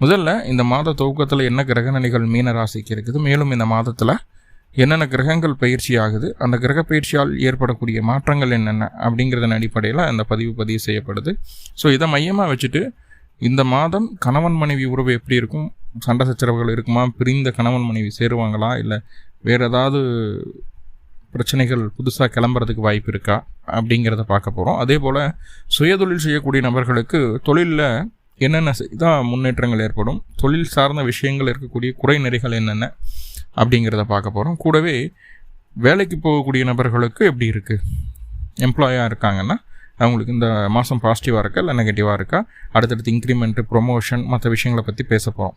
முதல்ல இந்த மாத துவக்கத்தில் என்ன கிரகநிலைகள் மீன ராசிக்கு இருக்குது மேலும் இந்த மாதத்தில் என்னென்ன கிரகங்கள் பயிற்சி ஆகுது அந்த கிரக பயிற்சியால் ஏற்படக்கூடிய மாற்றங்கள் என்னென்ன அப்படிங்கிறதன் அடிப்படையில் அந்த பதிவு பதிவு செய்யப்படுது. ஸோ இதை மையமாக வச்சுட்டு இந்த மாதம் கணவன் மனைவி உறவு எப்படி இருக்கும் சண்டை சச்சரவுகள் இருக்குமா பிரிந்த கணவன் மனைவி சேருவாங்களா இல்லை வேறு ஏதாவது பிரச்சனைகள் புதுசாக கிளம்புறதுக்கு வாய்ப்பு இருக்கா அப்படிங்கிறத பார்க்க போகிறோம் அதே போல் சுயதொழில் செய்யக்கூடிய நபர்களுக்கு தொழிலில் என்னென்ன செய்தால் முன்னேற்றங்கள் ஏற்படும். தொழில் சார்ந்த விஷயங்கள் இருக்கக்கூடிய குறைநிறைகள் என்னென்ன அப்படிங்கிறத பார்க்க போகிறோம் கூடவே வேலைக்கு போகக்கூடிய நபர்களுக்கு எப்படி இருக்குது எம்ப்ளாயாக இருக்காங்கன்னா அவங்களுக்கு இந்த மாதம் பாசிட்டிவாக இருக்கா இல்லை நெகட்டிவாக இருக்கா? அடுத்தடுத்து இன்க்ரிமெண்ட்டு ப்ரொமோஷன் மற்ற விஷயங்களை பற்றி பேச போகிறோம்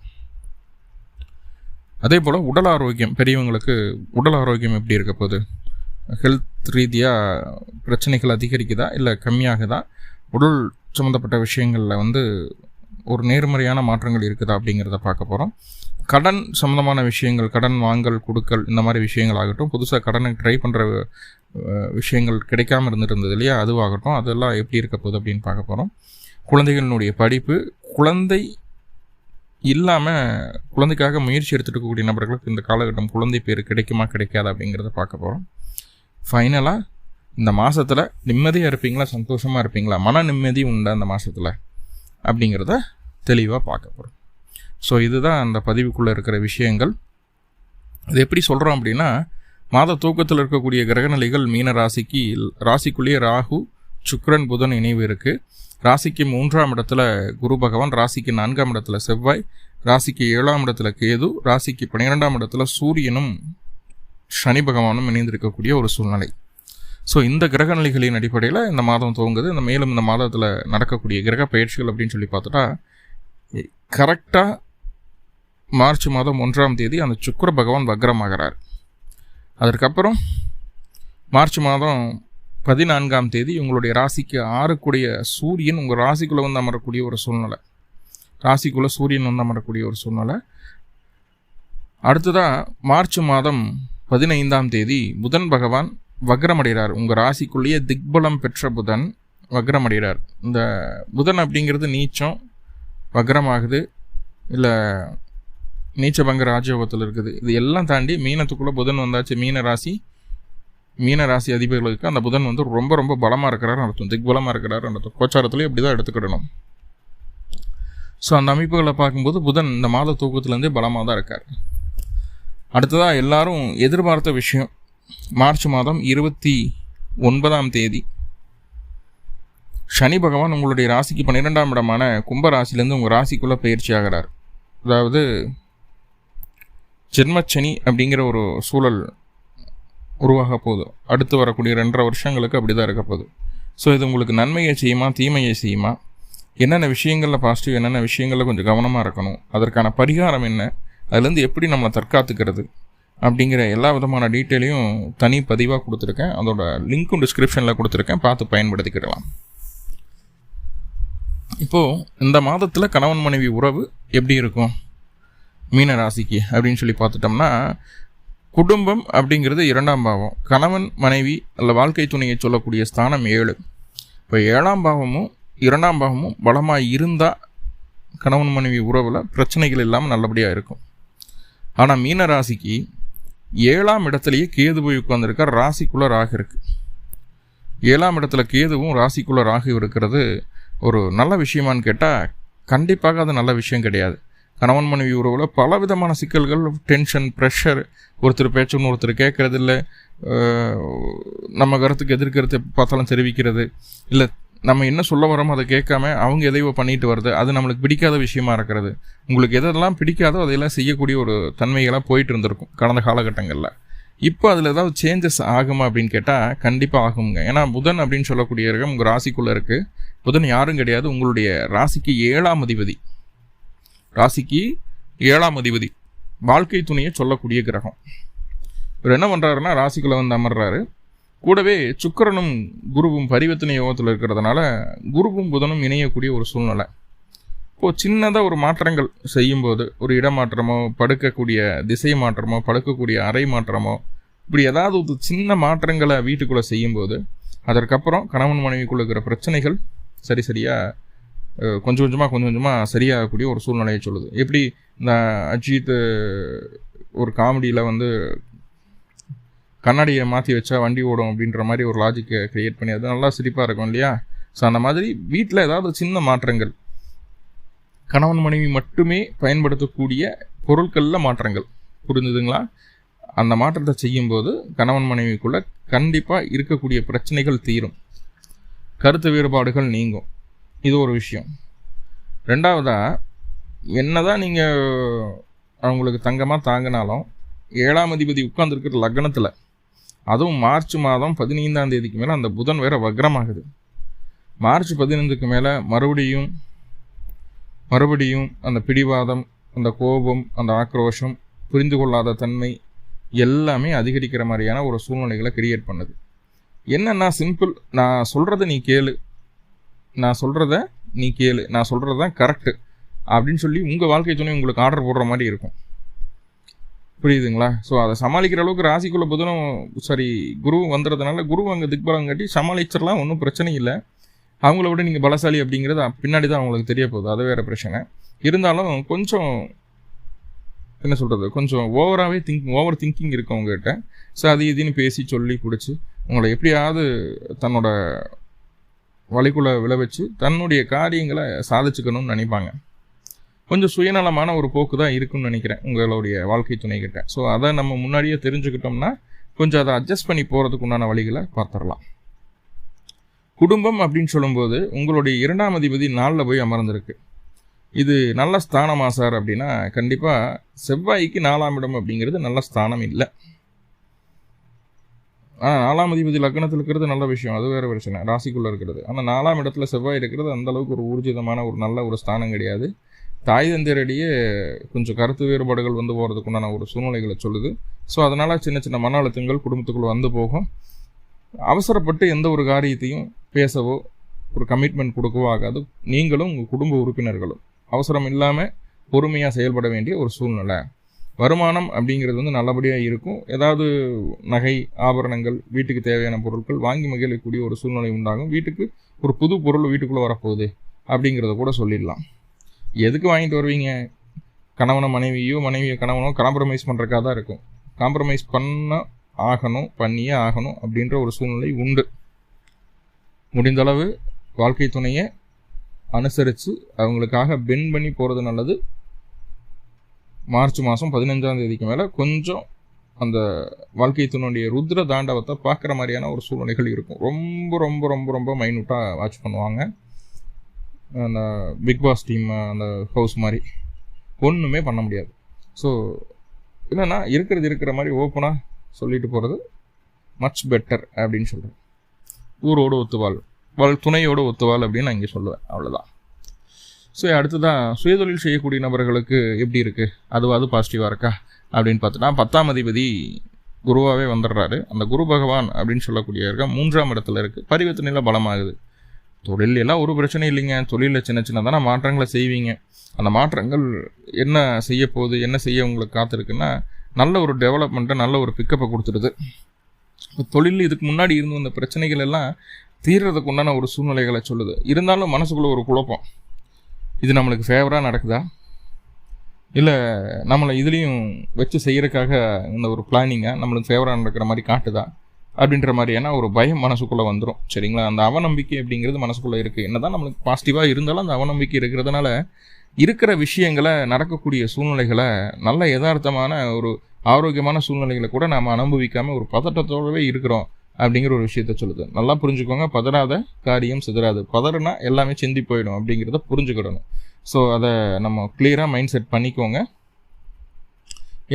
அதே போல் உடல் ஆரோக்கியம் பெரியவங்களுக்கு உடல் ஆரோக்கியம் எப்படி இருக்க போகுது? ஹெல்த் ரீதியாக பிரச்சனைகள் அதிகரிக்குதா இல்லை கம்மியாகுதா? உடல் சம்மந்தப்பட்ட விஷயங்களில் வந்து ஒரு நேர்மறையான மாற்றங்கள் இருக்குதா அப்படிங்கிறத பார்க்க போகிறோம் கடன் சம்மந்தமான விஷயங்கள் கடன் வாங்கல் கொடுக்கல் இந்த மாதிரி விஷயங்கள் ஆகட்டும் புதுசாக கடனை ட்ரை பண்ணுற விஷயங்கள் கிடைக்காம இருந்துட்டு இருந்தது இல்லையா? அதுவாகட்டும். அதெல்லாம் எப்படி இருக்க போகுது அப்படின்னு பார்க்க போகிறோம் குழந்தைகளினுடைய படிப்பு குழந்தை இல்லாமல் குழந்தைக்காக முயற்சி எடுத்துகிட்டு நபர்களுக்கு இந்த காலகட்டம் குழந்தை பேர் கிடைக்குமா கிடைக்காதா அப்படிங்கிறத பார்க்க போகிறோம் ஃபைனலாக இந்த மாதத்தில் நிம்மதியாக இருப்பீங்களா சந்தோஷமாக இருப்பீங்களா? மன நிம்மதி உண்டா அந்த மாதத்தில் அப்படிங்கிறத தெளிவாக பார்க்க போகிறோம் ஸோ இதுதான் அந்த பதிவுக்குள்ளே இருக்கிற விஷயங்கள். இது எப்படி சொல்கிறோம் அப்படின்னா மாத தூக்கத்தில் இருக்கக்கூடிய கிரகநிலைகள் மீன ராசிக்கு ராசிக்குள்ளேயே ராகு சுக்ரன் புதன் இணைவு இருக்குது ராசிக்கு மூன்றாம் இடத்துல குரு பகவான் ராசிக்கு நான்காம் இடத்துல செவ்வாய் ராசிக்கு ஏழாம் இடத்துல கேது ராசிக்கு பன்னிரெண்டாம் இடத்துல சூரியனும் சனி பகவானும் இணைந்திருக்கக்கூடிய ஒரு சூழ்நிலை. ஸோ இந்த கிரகநிலைகளின் அடிப்படையில் இந்த மாதம் துவங்குது. இந்த மேலும் இந்த மாதத்தில் நடக்கக்கூடிய கிரக பயிற்சிகள் அப்படின்னு சொல்லி பார்த்துட்டா கரெக்டாக மார்ச் மாதம் ஒன்றாம் தேதி அந்த சுக்கர பகவான் வக்ரமாகிறார். அதற்கப்புறம் மார்ச் மாதம் பதினான்காம் தேதி உங்களுடைய ராசிக்கு ஆறக்கூடிய சூரியன் உங்கள் ராசிக்குள்ளே வந்து அமரக்கூடிய ஒரு சூழ்நிலை. ராசிக்குள்ளே சூரியன் வந்து அமரக்கூடிய ஒரு சூழ்நிலை. அடுத்ததாக மார்ச் மாதம் பதினைந்தாம் தேதி புதன் பகவான் வக்ரமடைகிறார் உங்கள் ராசிக்குள்ளேயே திக்பலம் பெற்ற புதன் வக்ரமடைகிறார் இந்த புதன் அப்படிங்கிறது நீச்சம் வக்ரமாகுது இல்லை நீச்சபங்க ராஜயோகத்தில் இருக்குது. இது எல்லாம் தாண்டி மீனத்துக்குள்ளே புதன் வந்தாச்சு. மீன ராசி மீன ராசி அதிபர்களுக்கு அந்த புதன் வந்து ரொம்ப ரொம்ப பலமாக இருக்கிறார் நடத்தும் திக்பலமாக இருக்கிறார் நடத்தும் கோச்சாரத்துலேயும் அப்படி தான் எடுத்துக்கிடணும். ஸோ அந்த அமைப்புகளை பார்க்கும்போது புதன் இந்த மாத தூக்கத்துலேருந்தே பலமாக தான் இருக்கார். அடுத்ததாக எல்லாரும் எதிர்பார்த்த விஷயம். மார்ச் மாதம் இருபத்தி ஒன்பதாம் தேதி. சனி பகவான் உங்களுடைய ராசிக்கு பன்னிரெண்டாம் இடமான கும்ப ராசிலேருந்து உங்கள் ராசிக்குள்ளே பயிற்சி ஆகிறார். அதாவது ஜென்மச்சனி அப்படிங்கிற ஒரு சூழல் உருவாக போகுது. அடுத்து வரக்கூடிய ரெண்டரை வருஷங்களுக்கு அப்படி தான் இருக்க போகுது. ஸோ இது உங்களுக்கு நன்மையை செய்யுமா தீமையை செய்யுமா? என்னென்ன விஷயங்களில் பாசிட்டிவ் என்னென்ன விஷயங்களில் கொஞ்சம் கவனமாக இருக்கணும்? அதற்கான பரிகாரம் என்ன? அதுலேருந்து எப்படி நம்மளை தற்காத்துக்கிறது? அப்படிங்கிற எல்லா விதமான டீட்டெயிலையும் தனி பதிவாக கொடுத்துருக்கேன். அதோட லிங்க்கும் டிஸ்கிரிப்ஷனில் கொடுத்துருக்கேன். பார்த்து பயன்படுத்திக்கிடலாம். இப்போது இந்த மாதத்தில் கணவன் மனைவி உறவு எப்படி இருக்கும்? மீன ராசிக்கு அப்படின்னு சொல்லி பார்த்துட்டோம்னா குடும்பம் அப்படிங்கிறது இரண்டாம் பாவம். கணவன் மனைவி அல்ல வாழ்க்கை துணையை சொல்லக்கூடிய ஸ்தானம் ஏழு. இப்போ ஏழாம் பாவமும் இரண்டாம் பாவமும் பலமாக இருந்தால் கணவன் மனைவி உறவில் பிரச்சனைகள் இல்லாமல் நல்லபடியாக இருக்கும். ஆனால் மீன ராசிக்கு ஏழாம் இடத்துலையே கேது போய் உட்காந்துருக்கார் ராசிக்குள்ளே ராகு இருக்குது ஏழாம் இடத்துல கேதுவும் ராசிக்குள்ளே ராகு இருக்கிறது ஒரு நல்ல விஷயமான்னு கேட்டால் கண்டிப்பாக அது நல்ல விஷயம் கிடையாது. கணவன் மனைவி உறவில் பல விதமான சிக்கல்கள் டென்ஷன் ப்ரெஷர் ஒருத்தர் பேச்சுன்னு ஒருத்தர் கேட்குறது நம்ம கருத்துக்கு எதிர்கருத்து பார்த்தாலும் தெரிவிக்கிறது. இல்லை நம்ம என்ன சொல்ல வரோமோ அதை கேட்காம அவங்க எதையோ பண்ணிட்டு வருது அது நம்மளுக்கு பிடிக்காத விஷயமா இருக்கிறது. உங்களுக்கு எதெல்லாம் பிடிக்காதோ அதையெல்லாம் செய்யக்கூடிய ஒரு தன்மைகளாக போயிட்டு இருந்திருக்கும் கடந்த காலகட்டங்களில். இப்போ அதில் ஏதாவது சேஞ்சஸ் ஆகுமா அப்படின்னு கேட்டால் கண்டிப்பாக ஆகுங்க ஏன்னா புதன் அப்படின்னு சொல்லக்கூடிய கிரகம் உங்கள் ராசிக்குள்ளே இருக்குது புதன் யாரும் கிடையாது. உங்களுடைய ராசிக்கு ஏழாம் அதிபதி. ராசிக்கு ஏழாம் அதிபதி. வாழ்க்கை துணையை சொல்லக்கூடிய கிரகம். இவர் என்ன பண்ணுறாருன்னா ராசிக்குள்ளே வந்து அமர்றாரு. கூடவே சுக்கரனும் குருவும் பரிவர்த்தனை யோகத்தில் இருக்கிறதுனால குருவும் புதனும் இணையக்கூடிய ஒரு சூழ்நிலை. இப்போது சின்னதாக ஒரு மாற்றங்கள் செய்யும்போது ஒரு இடமாற்றமோ படுக்கக்கூடிய திசை மாற்றமோ படுக்கக்கூடிய அறை மாற்றமோ இப்படி ஏதாவது ஒரு சின்ன மாற்றங்களை வீட்டுக்குள்ளே செய்யும்போது அதற்கப்புறம் கணவன் மனைவிக்குள்ள இருக்கிற பிரச்சனைகள் சரி சரியாக கொஞ்சம் கொஞ்சமாக கொஞ்சம் கொஞ்சமாக சரியாகக்கூடிய ஒரு சூழ்நிலையை சொல்லுது. எப்படி இந்த அஜித் ஒரு காமெடியில் வந்து கண்ணாடியை மாற்றி வச்சா வண்டி ஓடும் அப்படின்ற மாதிரி ஒரு லாஜிக்கை க்ரியேட் பண்ணி அது நல்லா சிரிப்பாக இருக்கும் இல்லையா? ஸோ அந்த மாதிரி வீட்டில் ஏதாவது சின்ன மாற்றங்கள் கணவன் மனைவி மட்டுமே பயன்படுத்தக்கூடிய பொருட்களில் மாற்றங்கள். புரிஞ்சுதுங்களா? அந்த மாற்றத்தை செய்யும்போது கணவன் மனைவிக்குள்ளே கண்டிப்பாக இருக்கக்கூடிய பிரச்சனைகள் தீரும். கருத்து வேறுபாடுகள் நீங்கும். இது ஒரு விஷயம். ரெண்டாவதாக என்னதான் நீங்கள் அவங்களுக்கு தங்கமாக தாங்கினாலும் ஏழாம் அதிபதி உட்கார்ந்துருக்கிற லக்னத்தில் அதுவும் மார்ச் மாதம் பதினைந்தாம் தேதிக்கு மேலே அந்த புதன் வேற வக்ரமாகுது. மார்ச் பதினைந்துக்கு மேலே மறுபடியும் மறுபடியும் அந்த பிடிவாதம் அந்த கோபம் அந்த ஆக்ரோஷம் புரிந்து கொள்ளாத தன்மை எல்லாமே அதிகரிக்கிற மாதிரியான ஒரு சூழ்நிலைகளை கிரியேட் பண்ணுது. என்னன்னா சிம்பிள் நான் சொல்கிறத நீ கேளு. நான் சொல்கிறத நீ கேளு. நான் சொல்கிறது தான் கரெக்டு அப்படின்னு சொல்லி உங்கள் வாழ்க்கை துணை உங்களுக்கு ஆர்டர் போடுற மாதிரி இருக்கும். புரியுதுங்களா? ஸோ அதை சமாளிக்கிற அளவுக்கு ராசிக்குள்ள புதனும் சாரி குரு வந்துடுறதுனால குரு அங்கே திக்பலம் கட்டி சமாளிச்சிடலாம் ஒன்றும் பிரச்சனை இல்லை. அவங்கள விட நீங்கள் பலசாலி அப்படிங்கிறது பின்னாடி தான் அவங்களுக்கு தெரிய போகுது. அது வேறு பிரச்சனை. இருந்தாலும் கொஞ்சம் என்ன சொல்கிறது கொஞ்சம் ஓவராகவே திங்க் ஓவர் திங்கிங் இருக்கு அவங்ககிட்ட ஸோ அது இதுன்னு பேசி சொல்லி பிடிச்சி உங்களை எப்படியாவது தன்னோட வழிக்குள்ளே விளைவிச்சு தன்னுடைய காரியங்களை சாதிச்சுக்கணும்னு நினைப்பாங்க. கொஞ்சம் சுயநலமான ஒரு போக்கு தான் இருக்குன்னு நினைக்கிறேன் உங்களுடைய வாழ்க்கை துணைக்கிட்ட ஸோ அதை நம்ம முன்னாடியே தெரிஞ்சுக்கிட்டோம்னா கொஞ்சம் அதை அட்ஜஸ்ட் பண்ணி போகிறதுக்கு உண்டான வழிகளை பார்த்துடலாம். குடும்பம் அப்படின்னு சொல்லும்போது உங்களுடைய இரண்டாம் அதிபதி நாளில் போய் அமர்ந்திருக்கு. இது நல்ல ஸ்தானமா சார் அப்படின்னா கண்டிப்பாக செவ்வாய்க்கு நாலாம் இடம் அப்படிங்கிறது நல்ல ஸ்தானம் இல்லை. ஆனால் நாலாம் அதிபதி லக்னத்தில் இருக்கிறது நல்ல விஷயம். அது வேறு பிரச்சனை. ராசிக்குள்ளே இருக்கிறது. ஆனால் நாலாம் இடத்துல செவ்வாய் இருக்கிறது அந்தளவுக்கு ஒரு ஊர்ஜிதமான ஒரு நல்ல ஒரு ஸ்தானம் கிடையாது. தாய் தந்தையரடியே கொஞ்சம் கருத்து வேறுபாடுகள் வந்து போகிறதுக்குண்டான ஒரு சூழ்நிலைகளை சொல்லுது. ஸோ அதனால் சின்ன சின்ன மன அழுத்தங்கள் குடும்பத்துக்குள்ளே வந்து போகும். அவசரப்பட்டு எந்த ஒரு காரியத்தையும் பேசவோ ஒரு கமிட்மெண்ட் கொடுக்கவோ ஆகாது. நீங்களும் உங்கள் குடும்ப உறுப்பினர்களும் அவசரம் இல்லாமல் பொறுமையாக செயல்பட வேண்டிய ஒரு சூழ்நிலை. வருமானம் அப்படிங்கிறது வந்து நல்லபடியாக இருக்கும். ஏதாவது நகை ஆபரணங்கள் வீட்டுக்கு தேவையான பொருட்கள் வாங்கி மகிழக்கூடிய ஒரு சூழ்நிலை உண்டாகும். வீட்டுக்கு ஒரு புது பொருள் வீட்டுக்குள்ளே வரப்போகுது அப்படிங்கிறத கூட சொல்லிடலாம். எதுக்கு வாங்கிட்டு வருவீங்க? கணவனை மனைவியோ மனைவியோ கணவனோ காம்ப்ரமைஸ் பண்ணுறக்காக தான் இருக்கும். காம்ப்ரமைஸ் பண்ணால் ஆகணும் பண்ணியே ஆகணும் அப்படின்ற ஒரு சூழ்நிலை உண்டு. முடிந்தளவு வாழ்க்கை துணையை அனுசரித்து அவங்களுக்காக பென் பண்ணி போகிறது நல்லது. மார்ச் மாதம் பதினஞ்சாம் தேதிக்கு மேலே கொஞ்சம் அந்த வாழ்க்கை துணையுடைய ருத்ர தாண்டவத்தை பார்க்குற மாதிரியான ஒரு சூழ்நிலைகள் இருக்கும். ரொம்ப ரொம்ப ரொம்ப ரொம்ப மைனூட்டாக வாட்ச் பண்ணுவாங்க. அந்த பிக் பாஸ் டீம் அந்த ஹவுஸ் மாதிரி. ஒன்றுமே பண்ண முடியாது. ஸோ என்னென்னா இருக்கிறது இருக்கிற மாதிரி ஓப்பனாக சொல்லிட்டு போகிறது மச் பெட்டர் அப்படின்னு சொல்கிறேன் ஊரோடு ஒத்துவாள். வாழ் துணையோடு ஒத்துவாள் அப்படின்னு நான் இங்கே சொல்லுவேன். அவ்வளோதான் ஸோ அடுத்ததான் சுயதொழில் செய்யக்கூடிய நபர்களுக்கு எப்படி இருக்குது அதுவாது பாசிட்டிவாக இருக்கா? அப்படின்னு பார்த்துட்டா பத்தாம் அதிபதி குருவாகவே வந்துடுறாரு. அந்த குரு பகவான் அப்படின்னு சொல்லக்கூடிய இருக்க மூன்றாம் இடத்துல இருக்குது பரிவர்த்தனையில் பலமாகுது. தொழில் எல்லாம் ஒரு பிரச்சனை இல்லைங்க. தொழிலில் சின்ன சின்னதான மாற்றங்களை செய்வீங்க. அந்த மாற்றங்கள் என்ன செய்ய போகுது என்ன செய்ய உங்களுக்கு காத்திருக்குன்னா நல்ல ஒரு டெவலப்மெண்ட்டை நல்ல ஒரு பிக்கப்பை கொடுத்துருது தொழில் இதுக்கு முன்னாடி இருந்து வந்த பிரச்சனைகள் எல்லாம் தீர்றதுக்கு உண்டான ஒரு சூழ்நிலைகளை சொல்லுது. இருந்தாலும் மனசுக்குள்ளே ஒரு குழப்பம். இது நம்மளுக்கு ஃபேவராக நடக்குதா? இல்லை நம்மளை இதுலேயும் வச்சு செய்கிறதுக்காக இந்த ஒரு பிளானிங்கை நம்மளுக்கு ஃபேவராக நடக்கிற மாதிரி காட்டுதா? அப்படின்ற மாதிரியான ஒரு பயம் மனசுக்குள்ளே வந்துடும் சரிங்களா? அந்த அவநம்பிக்கை அப்படிங்கிறது மனசுக்குள்ளே இருக்குது என்ன தான் நம்மளுக்கு பாசிட்டிவாக இருந்தாலும் அந்த அவநம்பிக்கை இருக்கிறதுனால இருக்கிற விஷயங்களை நடக்கக்கூடிய சூழ்நிலைகளை நல்ல யதார்த்தமான ஒரு ஆரோக்கியமான சூழ்நிலைகளை கூட நாம் அனுபவிக்காமல் ஒரு பதட்டத்தோடவே இருக்கிறோம் அப்படிங்கிற ஒரு விஷயத்த சொல்லுது. நல்லா புரிஞ்சுக்கோங்க. பதறாத காரியம் சிதறாது. பதறனா எல்லாமே சிந்தி போயிடும் அப்படிங்கிறத புரிஞ்சுக்கிடணும். ஸோ அதை நம்ம கிளியராக மைண்ட் செட் பண்ணிக்கோங்க.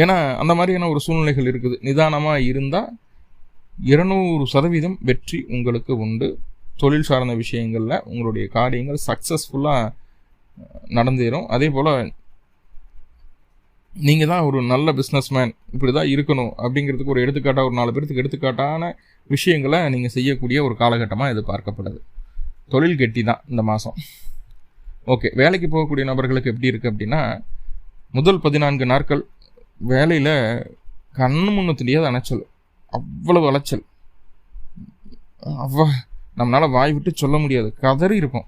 ஏன்னா அந்த மாதிரியான ஒரு சூழ்நிலைகள் இருக்குது. நிதானமாக இருந்தால் இருநூறு சதவீதம் வெற்றி உங்களுக்கு உண்டு. தொழில் சார்ந்த விஷயங்களில் உங்களுடைய காரியங்கள் சக்ஸஸ்ஃபுல்லாக நடந்தேறும். அதே போல் நீங்கள் தான் ஒரு நல்ல பிஸ்னஸ்மேன் இப்படி தான் இருக்கணும் அப்படிங்கிறதுக்கு ஒரு எடுத்துக்காட்டாக ஒரு நாலு பேர்த்துக்கு எடுத்துக்காட்டான விஷயங்களை நீங்கள் செய்யக்கூடிய ஒரு காலகட்டமாக இது பார்க்கப்படுது தொழில் கெட்டி தான் இந்த மாதம் ஓகே வேலைக்கு போகக்கூடிய நபர்களுக்கு எப்படி இருக்குது அப்படின்னா முதல் பதினான்கு நாட்கள் வேலையில் கண்ணு முன்னு தெரியாத அணைச்சல். அவ்வளவு அலைச்சல். அவ்வ நம்மளால் வாய் விட்டு சொல்ல முடியாது. கதறி இருக்கும்.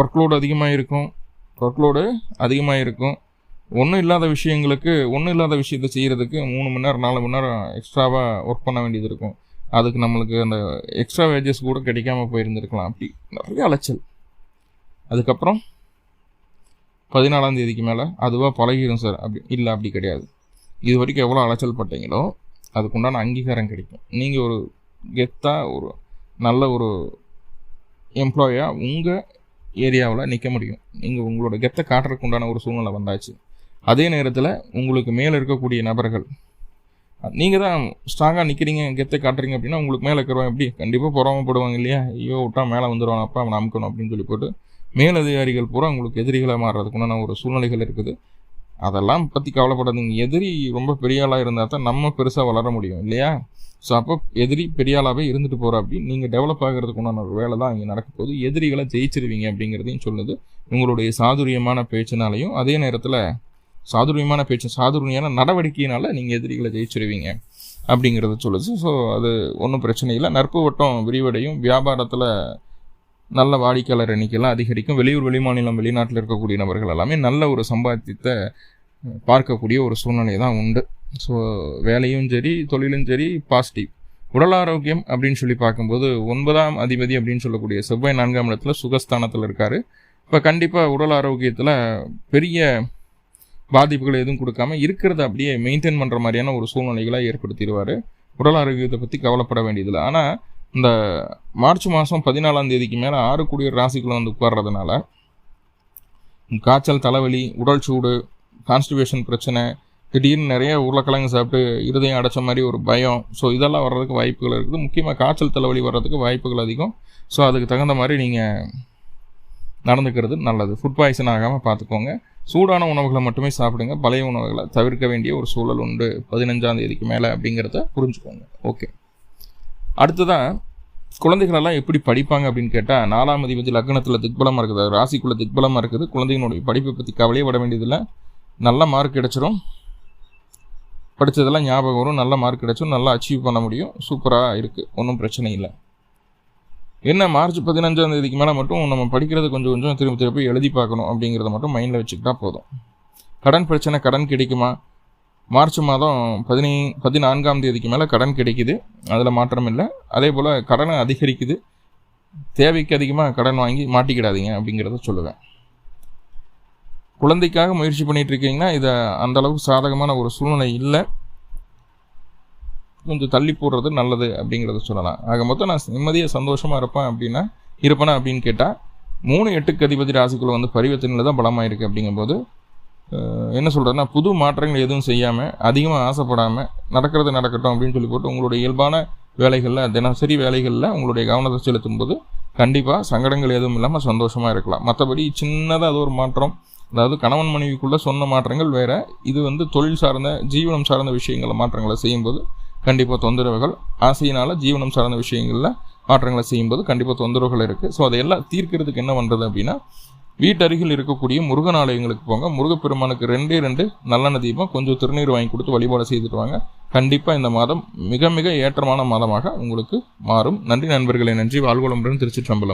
ஒர்க்லோடு அதிகமாக இருக்கும் ஒர்க்லோடு அதிகமாக இருக்கும் ஒன்றும் இல்லாத விஷயங்களுக்கு ஒன்றும் இல்லாத விஷயத்த செய்கிறதுக்கு மூணு மணி நேரம் நாலு மணி நேரம் எக்ஸ்ட்ராவாக ஒர்க் பண்ண வேண்டியது இருக்கும். அதுக்கு நம்மளுக்கு அந்த எக்ஸ்ட்ரா வேஜஸ் கூட கிடைக்காம போயிருந்துருக்கலாம். அப்படி நிறைய அலைச்சல். அதுக்கப்புறம் பதினாலாம் தேதிக்கு மேலே அதுவாக பழகிடும் சார் அப்படி இல்லை அப்படி கிடையாது. இது வரைக்கும் எவ்வளோ அலைச்சல் பட்டீங்களோ அதுக்குண்டான அங்கீகாரம் கிடைக்கும். நீங்கள் ஒரு கெத்தாக ஒரு நல்ல ஒரு எம்ப்ளாயாக உங்கள் ஏரியாவில் நிற்க முடியும். நீங்கள் உங்களோட கெத்தை காட்டுறதுக்கு உண்டான ஒரு சூழ்நிலை வந்தாச்சு. அதே நேரத்தில் உங்களுக்கு மேலே இருக்கக்கூடிய நபர்கள் நீங்கள் தான் ஸ்ட்ராங்காக நிற்கிறீங்க கெத்தை காட்டுறீங்க அப்படின்னா உங்களுக்கு மேலே இருக்கிறவங்க எப்படி? கண்டிப்பாக பொறாமப்படுவாங்க இல்லையா? ஐயோ விட்டா மேலே வந்துடுவான் அப்பா அவனை அமுக்கணும் அப்படின்னு சொல்லி போட்டு மேலதிகாரிகள் பூரா உங்களுக்கு எதிரிகளாக மாறுறதுக்குண்டான ஒரு சூழ்நிலைகள் இருக்குது. அதெல்லாம் பற்றி கவலைப்படாதீங்க. எதிரி ரொம்ப பெரிய ஆளாக இருந்தால் தான் நம்ம பெருசாக வளர முடியும் இல்லையா? ஸோ அப்போ எதிரி பெரிய ஆளாகவே இருந்துட்டு போகிற அப்படின்னு நீங்கள் டெவலப் ஆகிறதுக்கு உண்டான ஒரு வேலை தான் இங்கே நடக்க போகுது. எதிரிகளை ஜெயிச்சிருவீங்க அப்படிங்கிறதையும் சொல்லுது. உங்களுடைய சாதுரியமான பேச்சினாலையும் அதே நேரத்தில் சாதுரியமான பேச்சு சாதுரியமான நடவடிக்கையினால நீங்கள் எதிரிகளை ஜெயிச்சிருவீங்க அப்படிங்கிறத சொல்லுது. ஸோ அது ஒன்றும் பிரச்சனை இல்லை. நட்பு வட்டம் விரிவடையும். வியாபாரத்தில் நல்ல வாடிக்கையாளர் எண்ணிக்கையெல்லாம் அதிகரிக்கும். வெளியூர் வெளிமாநிலம் வெளிநாட்டில் இருக்கக்கூடிய நபர்கள் எல்லாமே நல்ல ஒரு சம்பாத்தியத்தை பார்க்கக்கூடிய ஒரு சூழ்நிலை தான் உண்டு. ஸோ வேலையும் சரி தொழிலும் சரி பாசிட்டிவ் உடல் ஆரோக்கியம் அப்படின்னு சொல்லி பார்க்கும்போது ஒன்பதாம் அதிபதி அப்படின்னு சொல்லக்கூடிய செவ்வாய் நான்காம் இடத்துல சுகஸ்தானத்தில் இருக்கார். இப்போ கண்டிப்பாக உடல் ஆரோக்கியத்தில் பெரிய பாதிப்புகள் எதுவும் கொடுக்காம இருக்கிறத அப்படியே மெயின்டைன் பண்ணுற மாதிரியான ஒரு சூழ்நிலைகளை ஏற்படுத்திடுவார். உடல் ஆரோக்கியத்தை பற்றி கவலைப்பட வேண்டியதில்லை. ஆனால் இந்த மார்ச் மாதம் பதினாலாம் தேதிக்கு மேலே ஆறு கூடிய ராசிக்குள்ளே வந்து உட்கார்றதுனால காய்ச்சல் தலைவலி உடல் சூடு கான்ஸ்டிபேஷன் பிரச்சனை திடீர்னு நிறைய உருளைக்கிழங்கு சாப்பிட்டு இருதயம் அடைச்ச மாதிரி ஒரு பயம். ஸோ இதெல்லாம் வர்றதுக்கு வாய்ப்புகள் இருக்குது. முக்கியமாக காய்ச்சல் தலைவலி வர்றதுக்கு வாய்ப்புகள் அதிகம். ஸோ அதுக்கு தகுந்த மாதிரி நீங்கள் நடந்துக்கிறது நல்லது. ஃபுட் பாய்சன் ஆகாமல் பார்த்துக்கோங்க சூடான உணவுகளை மட்டுமே சாப்பிடுங்க. பழைய உணவுகளை தவிர்க்க வேண்டிய ஒரு சூழல் உண்டு. பதினஞ்சாம் தேதிக்கு மேலே அப்படிங்கிறத புரிஞ்சுக்கோங்க. ஓகே அடுத்ததான் குழந்தைகளெல்லாம் எப்படி படிப்பாங்க அப்படின்னு கேட்டால் நாலாம் அதிபதி லக்னத்தில் திக்பலமாக இருக்குது. ராசிக்குள்ளே திக்பலமாக இருக்குது. குழந்தைங்களுடைய படிப்பை பற்றி கவலையே பட வேண்டியதில்லை. நல்ல மார்க் கிடச்சிரும். படித்ததெல்லாம் ஞாபகம் வரும். நல்ல மார்க் கிடச்சும் நல்லா அச்சீவ் பண்ண முடியும். சூப்பராக இருக்குது ஒன்றும் பிரச்சனை இல்லை. என்ன மார்ச் பதினஞ்சாம் தேதிக்கு மேலே மட்டும் நம்ம படிக்கிறது கொஞ்சம் கொஞ்சம் திரும்ப திருப்பி எழுதி பார்க்கணும் அப்படிங்கிறத மட்டும் மைண்டில் வச்சுக்கிட்டா போதும். கடன் பிரச்சனை கடன் கிடைக்குமா? மார்ச் மாதம் பதினை பதினான்காம் தேதிக்கு மேலே கடன் கிடைக்குது. அதில் மாற்றம் இல்லை. அதே போல் கடனை அதிகரிக்குது. தேவைக்கு அதிகமாக கடன் வாங்கி மாட்டிக்கிடாதீங்க அப்படிங்கிறத சொல்லுவேன். குழந்தைக்காக முயற்சி பண்ணிகிட்டு இருக்கீங்கன்னா இதை அந்தளவுக்கு சாதகமான ஒரு சூழ்நிலை இல்லை. கொஞ்சம் தள்ளி போடுறது நல்லது அப்படிங்கிறத சொல்லலாம். ஆக மொத்தம் நான் நிம்மதியாக சந்தோஷமாக இருப்பேன் அப்படின்னா இருப்பேனா அப்படின்னு கேட்டால் மூணு எட்டுக்கு அதிபதி ராசிக்குள்ளே வந்து பரிவர்த்தனையில் தான் பலமாக இருக்குது அப்படிங்கும்போது என்ன சொல்கிறதுனா புது மாற்றங்கள் எதுவும் செய்யாமல் அதிகமாக ஆசைப்படாமல் நடக்கிறது நடக்கட்டும் அப்படின்னு சொல்லி போட்டு உங்களுடைய இயல்பான வேலைகளில் தினசரி வேலைகளில் உங்களுடைய கவனத்தை செலுத்தும் போது கண்டிப்பாக சங்கடங்கள் எதுவும் இல்லாமல் சந்தோஷமாக இருக்கலாம். மற்றபடி சின்னதாக அது ஒரு மாற்றம். அதாவது கணவன் மனைவிக்குள்ளே சொன்ன மாற்றங்கள் வேறு. இது வந்து தொழில் சார்ந்த ஜீவனம் சார்ந்த விஷயங்களை மாற்றங்களை செய்யும்போது கண்டிப்பாக தொந்தரவுகள் ஆசையினால் ஜீவனம் சார்ந்த விஷயங்களில் மாற்றங்களை செய்யும்போது கண்டிப்பாக தொந்தரவுகள் இருக்குது ஸோ அதையெல்லாம் தீர்க்கிறதுக்கு என்ன பண்ணுறது அப்படின்னா வீட்டருகில் இருக்கக்கூடிய முருகன் ஆலயங்களுக்கு போங்க. முருகப்பெருமானுக்கு ரெண்டே ரெண்டு நல்லெண்ண தீபம் கொஞ்சம் திருநீர் வாங்கி கொடுத்து வழிபாடு செய்துட்டு வாங்க. கண்டிப்பாக இந்த மாதம் மிக மிக ஏற்றமான மாதமாக உங்களுக்கு மாறும். நன்றி நண்பர்களை நன்றி. வாழ்வளமுடன் திருச்சி சம்பளம்